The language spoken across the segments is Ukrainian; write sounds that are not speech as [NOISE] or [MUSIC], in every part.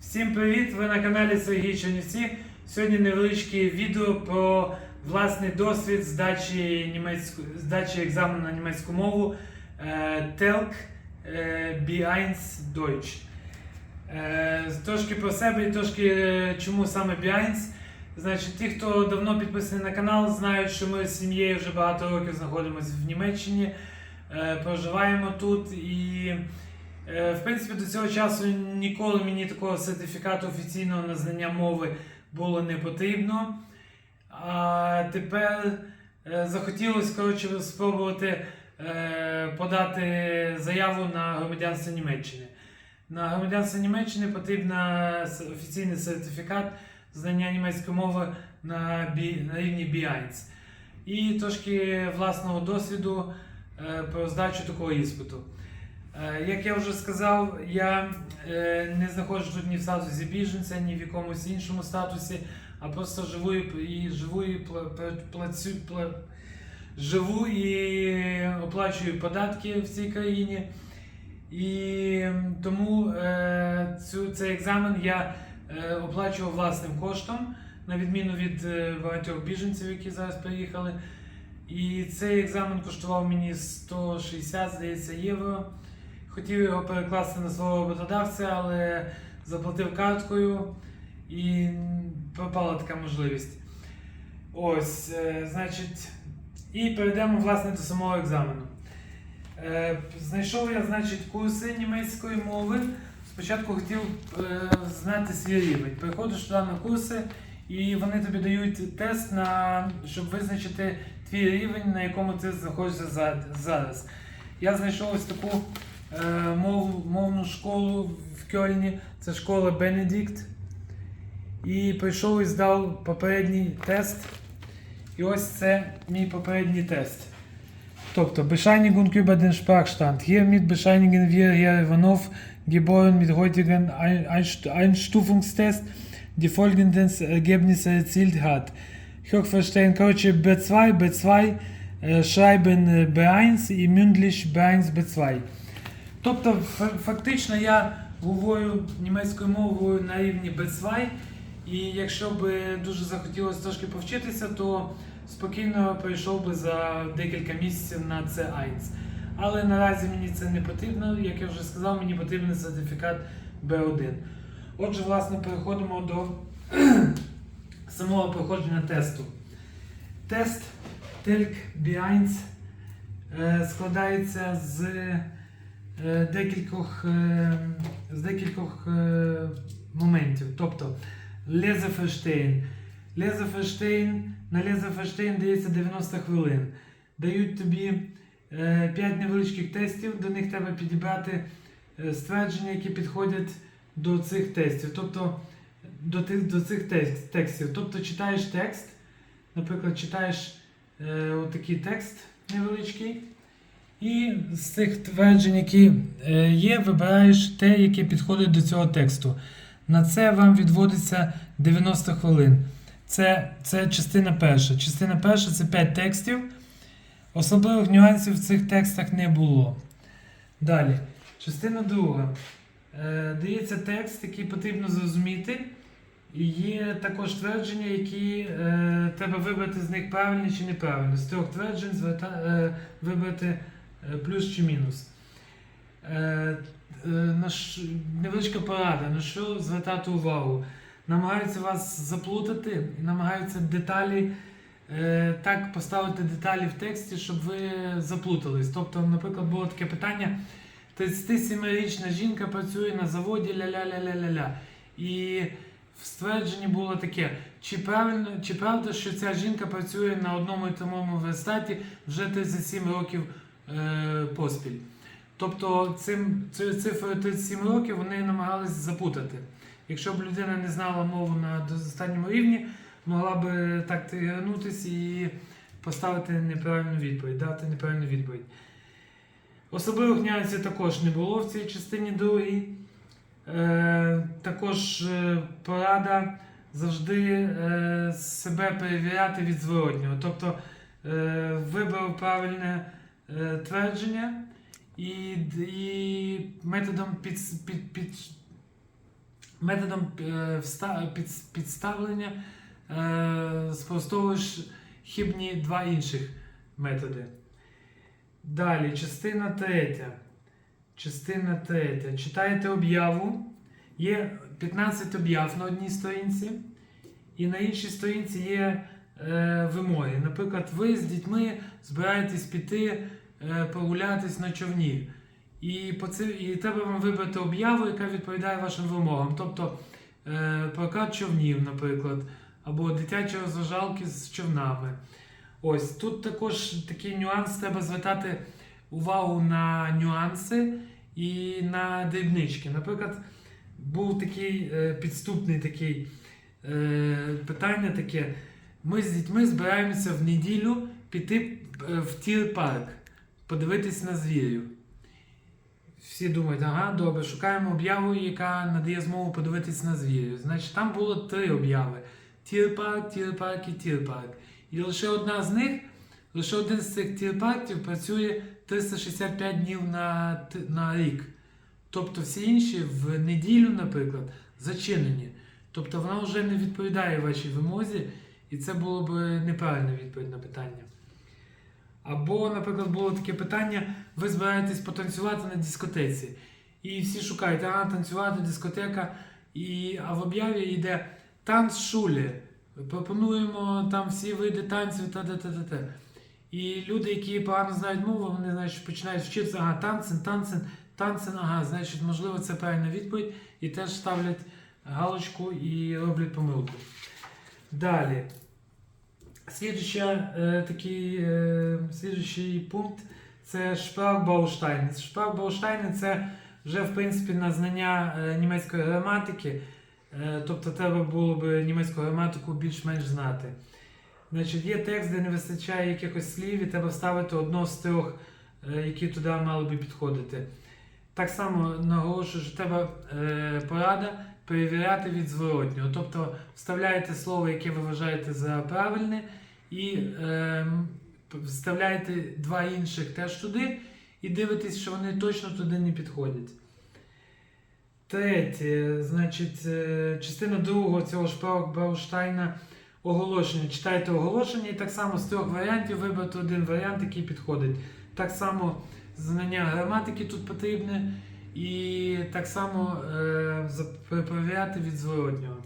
Всім привіт! Ви на каналі Сергій Чернівці. Сьогодні невеличке відео про власний досвід здачі, німецьку, здачі екзамену на німецьку мову е, TELK е, B1 Deutsch. Е, Трошки про себе і трошки чому саме B1. Значить, ті, хто давно підписаний на канал, знають, що ми з сім'єю вже багато років знаходимося в Німеччині, проживаємо тут і. Е, В принципі, до цього часу ніколи мені такого сертифікату офіційного на знання мови було не потрібно. А тепер е, захотілося коротше, спробувати е, подати заяву на громадянство Німеччини. На громадянство Німеччини потрібен офіційний сертифікат знання німецької мови на, на рівні B1. І трошки власного досвіду про здачу такого іспиту. Е, Як я вже сказав, я е, не знаходжусь тут ні в статусі біженця, ні в якомусь іншому статусі, а просто живу і, живу і пла- пла- плацю, пла- живу і оплачую податки в цій країні. І тому е, цю, цей екзамен я оплачував власним коштом, на відміну від багатьох біженців, які зараз приїхали. І цей екзамен коштував мені 160, здається, євро. Хотів його перекласти на свого роботодавця, але заплатив карткою і пропала така можливість. Ось, е, значить, і перейдемо власне до самого екзамену. Е, Знайшов я, значить, курси німецької мови. Спочатку хотів е, знати свій рівень. Приходиш туди на курси, і вони тобі дають тест, на, щоб визначити твій рівень, на якому ти знаходишся зараз. Я знайшов ось таку мов, мовну школу в Кьольні, це школа Бенедикт. І прийшов і здав попередній тест. І ось це мій попередній тест. Тобто, Bescheinigung über den Sprachstand. Hiermit bescheinigen wir Herr Ivanov, geboren mit heutigen Ein- Einst- Einstufungstest, die folgenden Ergebnisse erzielt hat. Hochverstehen, короче, B2, B2, äh, Schreiben äh, B1 і mündlich B1, B2. Тобто, фактично я говорю німецькою мовою на рівні B2, і якщо б дуже захотілося трошки повчитися, то спокійно перейшов би за декілька місяців на C1. Але наразі мені це не потрібно, як я вже сказав, мені потрібен сертифікат B1. Отже, власне, переходимо до [CLEARS THROAT] самого проходження тесту. Тест TELK B1 е, складається з декількох, е, з декількох е, моментів. Тобто Лезеферштейн. Лезеферштейн, на Лезеферштейн дається 90 хвилин. Дають тобі 5 невеличких тестів, до них треба підібрати е, ствердження, які підходять до цих тестів. Тобто до, тих, до цих текст, текстів. Тобто читаєш текст, наприклад, читаєш е, отакий текст невеличкий. І з цих тверджень, які е, є, вибираєш те, яке підходить до цього тексту. На це вам відводиться 90 хвилин. Це, це частина перша. Частина перша це 5 текстів. Особливих нюансів в цих текстах не було. Далі. Частина друга. Е, дається текст, який потрібно зрозуміти. І є також твердження, які е, треба вибрати з них правильні чи неправильні. З трьох тверджень зверта, е, вибрати плюс чи мінус. Е, е. Невеличка порада, на що звертати увагу. Намагаються вас заплутати і намагаються деталі е, так поставити деталі в тексті, щоб ви заплутались. Тобто, наприклад, було таке питання: 37-річна жінка працює на заводі ля-ля-ля-ля-ля-ля. І в ствердженні було таке: чи правильно, чи правда, що ця жінка працює на одному і тому верстаті вже 37 років е, поспіль. Тобто цим, цифрою 37 років вони намагались запутати. Якщо б людина не знала мову на достатньому рівні, могла б так тригернутися і поставити неправильну відповідь, дати неправильну відповідь. Особливих нюансів також не було в цій частині другій. Е, також е, порада завжди е, себе перевіряти від зворотнього. Тобто е, вибрав правильне твердження і, і методом під, під, під, методом е, під- підставлення е, спростовуєш хибні два інших методи. Далі, частина третя. Частина третя. Читаєте об'яву. Є 15 об'яв на одній сторінці, і на іншій сторінці є е, вимоги. Наприклад, ви з дітьми збираєтесь піти е, прогулятись на човні. І, по це, і треба вам вибрати об'яву, яка відповідає вашим вимогам. Тобто е, прокат човнів, наприклад, або дитячі розважалки з човнами. Ось тут також такий нюанс, треба звертати увагу на нюанси і на дрібнички. Наприклад, був такий підступний такий питання таке. Ми з дітьми збираємося в неділю піти е, в тір парк, подивитись на звірів. Всі думають, ага, добре, шукаємо об'яву, яка надає змогу подивитись на звірів. Значить, там було три обяви: тір-парк, тір-парк і тір-парк. І лише одна з них, лише один з цих тір-парків працює 365 днів на, на рік. Тобто всі інші в неділю, наприклад, зачинені. Тобто вона вже не відповідає вашій вимозі, і це було б неправильна відповідь на питання. Або, наприклад, було таке питання: ви збираєтесь потанцювати на дискотеці. І всі шукають, а танцювати, дискотека. І, а в об'яві йде танц шулі. Пропонуємо там всі види танців та та та та та І люди, які погано знають мову, вони значить, починають вчитися, ага, танцин, танцин, танцин, ага, значить, можливо, це правильна відповідь, і теж ставлять галочку і роблять помилку. Далі. Слідуюча, е, такий, е, слідуючий пункт це Шпрахбауштайн. Шпрахбауштайн це вже в принципі на знання е, німецької граматики. Е, тобто треба було б німецьку граматику більш-менш знати. Значить, є текст, де не вистачає якихось слів, і треба вставити одно з трьох, е, які туди мали би підходити. Так само наголошую, що треба е, порада перевіряти від зворотнього. Тобто вставляєте слово, яке ви вважаєте за правильне, і е, вставляєте два інших теж туди, і дивитесь, що вони точно туди не підходять. Третє, значить, е, частина другого цього шпарок Бауштайна оголошення. Читайте оголошення, і так само з трьох варіантів вибрати один варіант, який підходить. Так само знання граматики тут потрібне, і так само е, за- від зворотнього.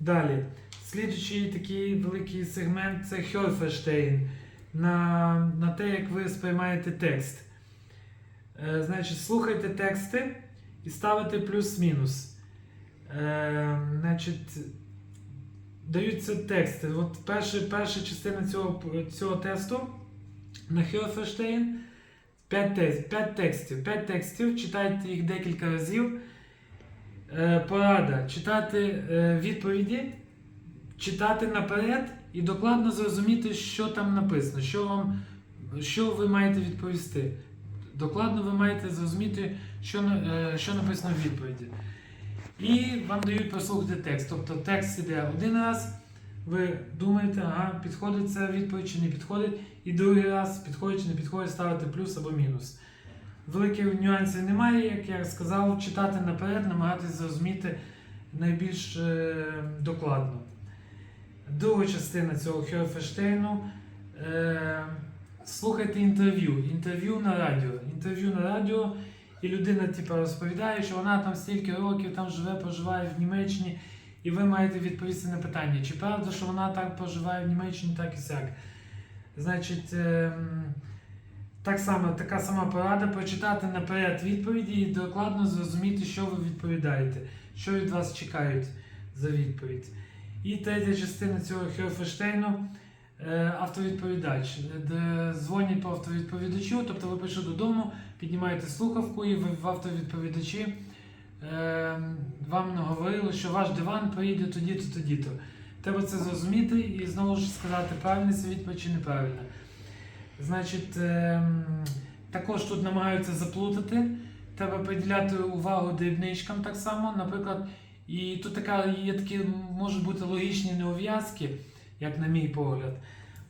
Далі. Слідуючий такий великий сегмент це Хьорферштейн. На, на те, як ви сприймаєте текст. Е, значить, слухайте тексти і ставите плюс-мінус. Е, значить, даються тексти. От перша, перша частина цього, цього тесту на Хьорферштейн. 5, текст, 5 текстів. 5 текстів, читайте їх декілька разів. Е, порада. Читати е, відповіді, читати наперед і докладно зрозуміти, що там написано, що, вам, що ви маєте відповісти. Докладно ви маєте зрозуміти, що, е, що написано в відповіді. І вам дають прослухати текст. Тобто текст іде один раз, ви думаєте, ага, підходить ця відповідь чи не підходить, і другий раз підходить чи не підходить, ставите плюс або мінус. Великих нюансів немає, як я сказав, читати наперед, намагатися зрозуміти найбільш е, докладно. Друга частина цього Хьорфештейну. Е, слухайте інтерв'ю. Інтерв'ю на радіо. Інтерв'ю на радіо, і людина типу, розповідає, що вона там стільки років там живе, проживає в Німеччині, і ви маєте відповісти на питання, чи правда, що вона так проживає в Німеччині, так і сяк. Значить, ем, так само, така сама порада прочитати наперед відповіді і докладно зрозуміти, що ви відповідаєте, що від вас чекають за відповідь. І третя частина цього Херфештейну е, автовідповідач, дзвонять по автовідповідачу, тобто ви прийшли додому, піднімаєте слухавку і ви в автовідповідачі вам наговорили, що ваш диван поїде тоді-то, тоді-то. Треба це зрозуміти і знову ж сказати, правильна це відповідь чи неправильна. Значить, ем, також тут намагаються заплутати. Треба приділяти увагу дрібничкам так само. Наприклад, і тут така є такі можуть бути логічні неув'язки, як на мій погляд.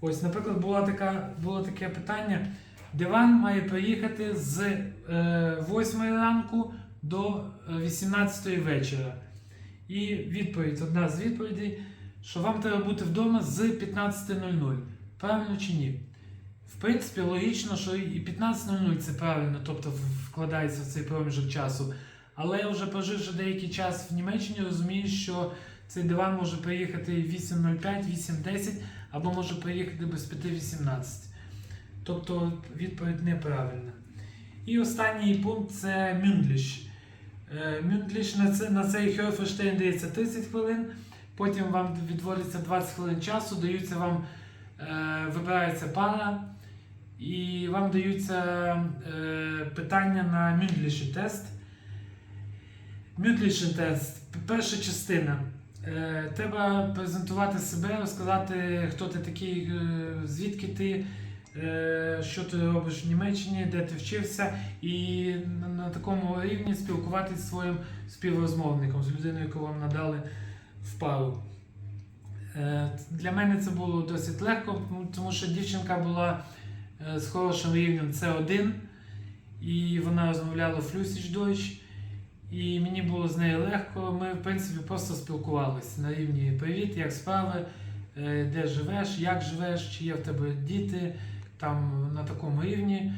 Ось, наприклад, була така, було таке питання: диван має приїхати з е, 8 ранку до 18 вечора. І відповідь, одна з відповідей, що вам треба бути вдома з 15.00. Правильно чи ні? В принципі, логічно, що і 15.00 це правильно, тобто вкладається в цей проміжок часу. Але я вже проживши деякий час в Німеччині, розумію, що цей диван може приїхати 8.05, 8.10, або може приїхати без 5.18. Тобто відповідь неправильна. І останній пункт це Мюндліш. Е, Мюндліш на, на цей Хьоферштейн дається 30 хвилин, потім вам відводиться 20 хвилин часу, даються вам, е, вибирається пара, і вам даються е, питання на Мюндліші тест. Мюндліші тест. Перша частина. Треба презентувати себе, розказати, хто ти такий, звідки ти, що ти робиш в Німеччині, де ти вчився, і на, такому рівні спілкуватися зі своїм співрозмовником, з людиною, яку вам надали в пару. Е, Для мене це було досить легко, тому що дівчинка була е, з хорошим рівнем С1, і вона розмовляла флюсіч Deutsch. І мені було з нею легко. Ми, в принципі, просто спілкувалися на рівні Привіт, як справи, е, де живеш, як живеш, чи є в тебе діти, там на такому рівні.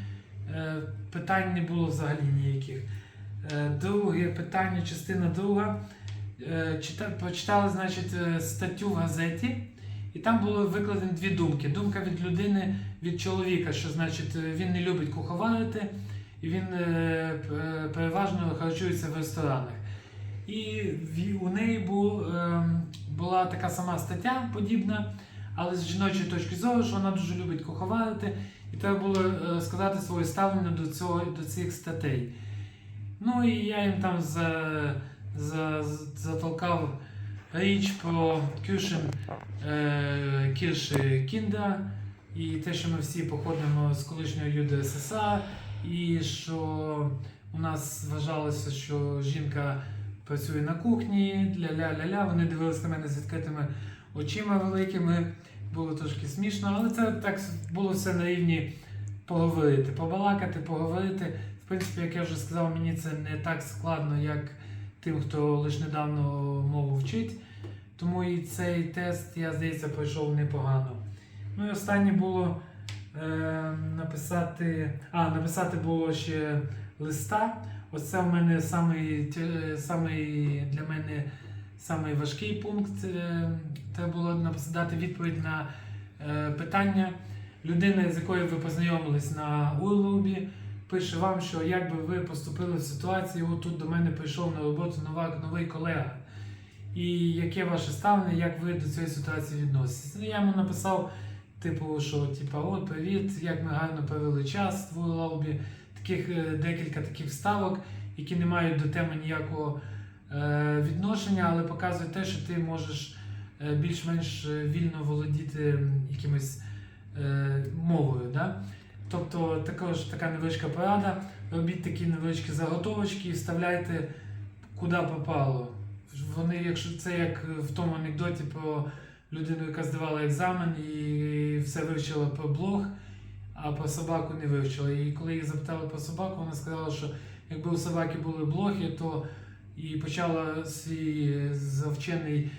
Е, Питань не було взагалі ніяких. Е, Друге питання, частина друга. Е, Прочитали, значить, статтю в газеті, і там було викладені дві думки. Думка від людини, від чоловіка, що значить він не любить куховарити, і він переважно харчується в ресторанах. І у неї е, була така сама стаття подібна, але з жіночої точки зору, що вона дуже любить куховарити, і треба було е, сказати своє ставлення до, цього, до цих статей. Ну і я їм там за, за, затолкав річ про Кюшин е, Кірші Кінда і те, що ми всі походимо з колишнього ЮДССР, і що у нас вважалося, що жінка працює на кухні, ля-ля-ля-ля. Вони дивилися на мене з відкритими очима великими. Було трошки смішно, але це так було все на рівні поговорити, побалакати, поговорити. В принципі, як я вже сказав, мені це не так складно, як тим, хто лише недавно мову вчить. Тому і цей тест, я здається, пройшов непогано. Ну і останнє було е, написати. А, написати було ще листа. Оце в мене самий, самий для мене самий важкий пункт. Е, Треба було дати відповідь на е, питання. Людина, з якою ви познайомились на Урлубі, пише вам, що як би ви поступили в ситуації, от тут до мене прийшов на роботу нова, новий колега. І яке ваше ставлення, як ви до цієї ситуації відноситесь? Ну, я йому написав, типу, що типу, от привіт, як ми гарно провели час в Урлубі. Таких е, декілька таких вставок, які не мають до теми ніякого е, відношення, але показують те, що ти можеш більш-менш е, вільно володіти якимось е, мовою. Да? Тобто також така невеличка порада. Робіть такі невеличкі заготовочки і вставляйте куди попало. Вони, якщо це як в тому анекдоті про людину, яка здавала екзамен і все вивчила про блог, а про собаку не вивчила. І коли її запитали про собаку, вона сказала, що якби у собаки були блоги, то і почала свій завчений,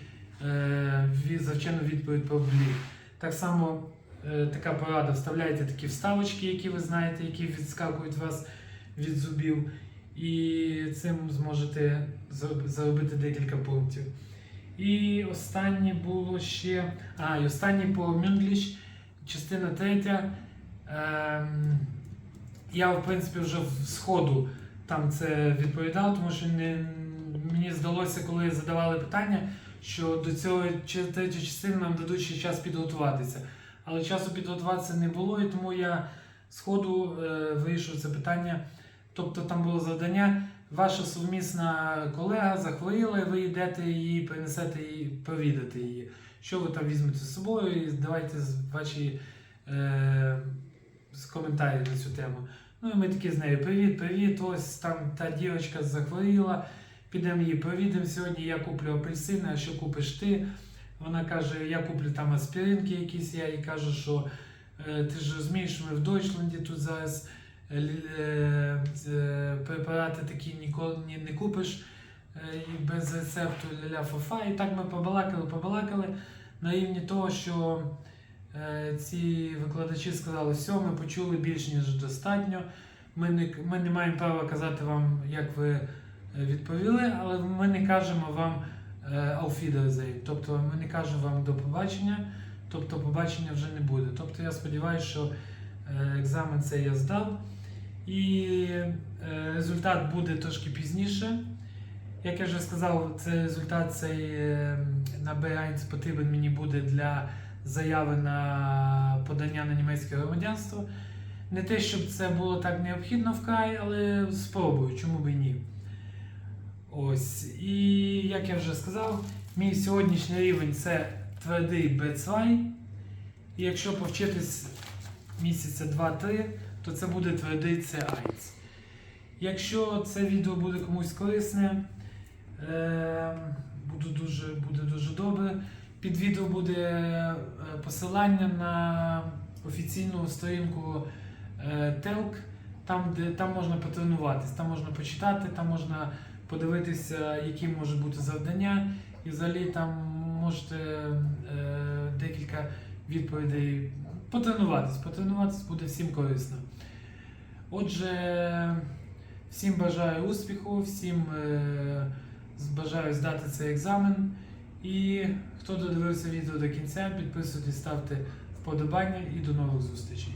е, ві- відповідь про бліг. Так само е, така порада: вставляйте такі вставочки, які ви знаєте, які відскакують вас від зубів, і цим зможете зароб- заробити декілька пунктів. І останнє було ще. А, і останнє по Мюнгліш, частина третя. Ем, я, в принципі, вже в сходу там це відповідав, тому що не, мені здалося, коли задавали питання, що до цього третьої частини нам дадуть ще час підготуватися. Але часу підготуватися не було, і тому я сходу е, вирішив це питання. Тобто там було завдання, ваша сумісна колега захворіла, і ви йдете її, принесете її, провідати її. Що ви там візьмете з собою, і давайте ваші е, коментарі на цю тему. Ну і ми такі з нею: привіт, привіт, ось там та дівчинка захворіла. Підемо її провідемо сьогодні. Я куплю апельсини, а що купиш ти? Вона каже, я куплю там аспіринки якісь. Я їй кажу, що е, ти ж розумієш, ми в Дойчланді тут зараз е, е, препарати такі ніколи не, купиш без рецепту ля фофа. І так ми побалакали, побалакали на рівні того, що ці викладачі сказали, все, ми почули більш ніж достатньо. Ми не, ми не маємо права казати вам, як ви відповіли, але ми не кажемо вам е, auf Wiedersehen. Тобто ми не кажемо вам до побачення, тобто побачення вже не буде. Тобто я сподіваюся, що е, екзамен цей я здав. І е, результат буде трошки пізніше. Як я вже сказав, цей результат цей е, на B1 потрібен мені буде для заяви на подання на німецьке громадянство. Не те, щоб це було так необхідно вкрай, але спробую, чому б і ні. Ось. І як я вже сказав, мій сьогоднішній рівень це твердий B2. І якщо повчитись місяця 2-3, то це буде твердий C1. Якщо це відео буде комусь корисне, е, буду дуже, буде дуже добре. Під відео буде е, посилання на офіційну сторінку е, Телк, там, де там можна потренуватись, там можна почитати, там можна подивитися, які можуть бути завдання. І взагалі там можете е, декілька відповідей потренуватись. Потренуватись буде всім корисно. Отже, всім бажаю успіху, всім е, бажаю здати цей екзамен. І хто додивився відео до кінця, підписуйтесь, ставте вподобання і до нових зустрічей.